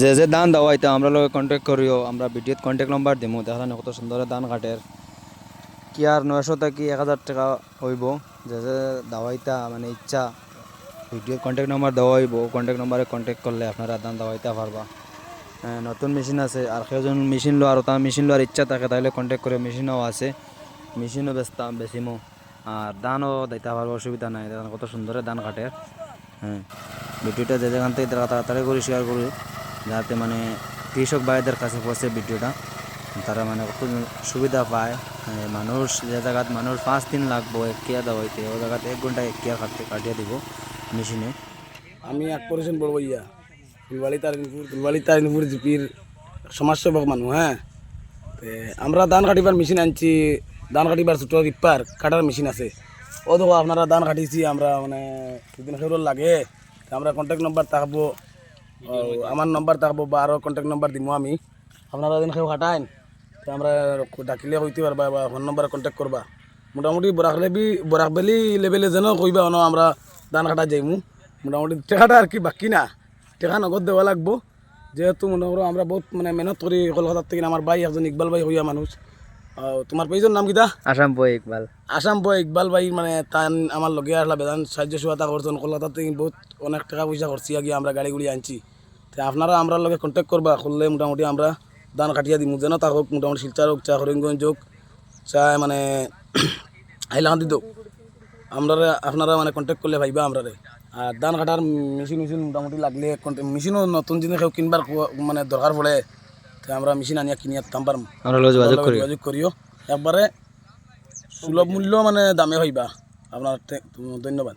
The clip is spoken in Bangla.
যে যে ধান দাওয়াইতে আমরা লগে কন্ট্যাক্ট করিও আমরা ভিডিওত কন্ট্যাক্ট নাম্বার দিমু দেখা কত সুন্দর দান কাটের। কি আর নয়শো থেকে এক হাজার টাকা হইব যে যে দাওয়াইতা মানে ইচ্ছা ভিডিওত কন্ট্যাক্ট নাম্বার দেওয়া হইব কন্ট্যাক্ট নাম্বারে কন্ট্যাক্ট করলে আপনারা দান দাওয়াইতে পারবা। হ্যাঁ, নতুন মেশিন আছে আর কেউজন মেশিন লোয়ার তার মেশিন লোয়ার ইচ্ছা থাকে তাহলে কন্ট্যাক্ট করে মেশিনও আছে। মেশিনও বেচতাম বেচিমো আর ধানও দিতে পারব অসুবিধা নাই কত সুন্দর ধান কাটে হ্যাঁ ভিডিওটা যে যেখান থেকে তাড়াতাড়ি করে শেয়ার করি। যাতে মানে কৃষক ভাইদের কাছে পৌঁছে ভিডিওটা। তারা মানে কত সুবিধা পায়। মানুষ যে জায়গাত মানুষ পাঁচ দিন লাগবো, এক কেয়া দাওয়াইতে ও জায়গাতে এক ঘণ্টা এক কেয়া কাটতে কাটিয়ে দিব মেশিনে। আমি এক করেছেন বড় ভাইয়া ফুলবাড়ি তারিণপুর ফুলবাড়ি তারিণপুর জিপির সমাজসেবক মানুষ হ্যাঁ? আমরা ধান কাটিবার মেশিন আনছি, ধান কাটিবার ছোটো রিপার কাটার মেশিন আছে। ও দেখো, আপনারা ধান কাটিছি, আমরা মানে দুদিন লাগে। আমরা কন্ট্যাক্ট নম্বর থাকব আমার নম্বর থাকব বা আরও কন্ট্যাক্ট নম্বর দিব আমি। আপনারা দিন খেউ কাটাইন তে আমরা ডাকিলে কইতে পারবা বা ফোন নম্বরে কন্ট্যাক্ট করবা। মোটামুটি বরাক লেবি বরাক বেলি লেভেলে যেন কইবা অন আমরা ধান কাটা যাইমু। মোটামুটি টেকাটা আর কি বাকি না। টেকা নগদ দেওয়া লাগবো। যেহেতু মনে করো আমরা বহুত মানে মেহনত করি কলকাতার থেকে, আমার ভাই একজন ইকবাল ভাই হইয়া মানুষ। তোমার পেয়েছেন নাম কিতা আসাম বই ইকবাল। আসাম বয় ইকবাল ভাই মানে তান আমার লগে আসলা বেদান সাহায্য সহায়তা করছেন কলকাতা থেকে বহুত অনেক টাকা পয়সা খরচি গিয়ে আমরা গাড়ি গুড়ি আনছি। তো আপনারা আমরা লগে কন্ট্যাক্ট করবা করলে মোটামুটি আমরা দান কাটিয়া দিমু। যেন তা হোক মোটামুটি শিলচার হোক চা হরিঙ্গঞ্জ হোক চাই মানে হাইলাকান্দি হোক আমরা আপনারা মানে কন্ট্যাক্ট করলে ভাইবা আমরা আর ধান কাটার মেশিন মেশিন মোটামুটি লাগলে মেশিনও নতুন জিনিস কিনবার মানে দরকার পড়ে। তো আমরা মেশিন আনিয়া কিনিয়া দাম পারম আমরা যোগাযোগ করি যোগাযোগ করিও। একবারে সুলভ মূল্য মানে দামে হইবা। আপনার ধন্যবাদ।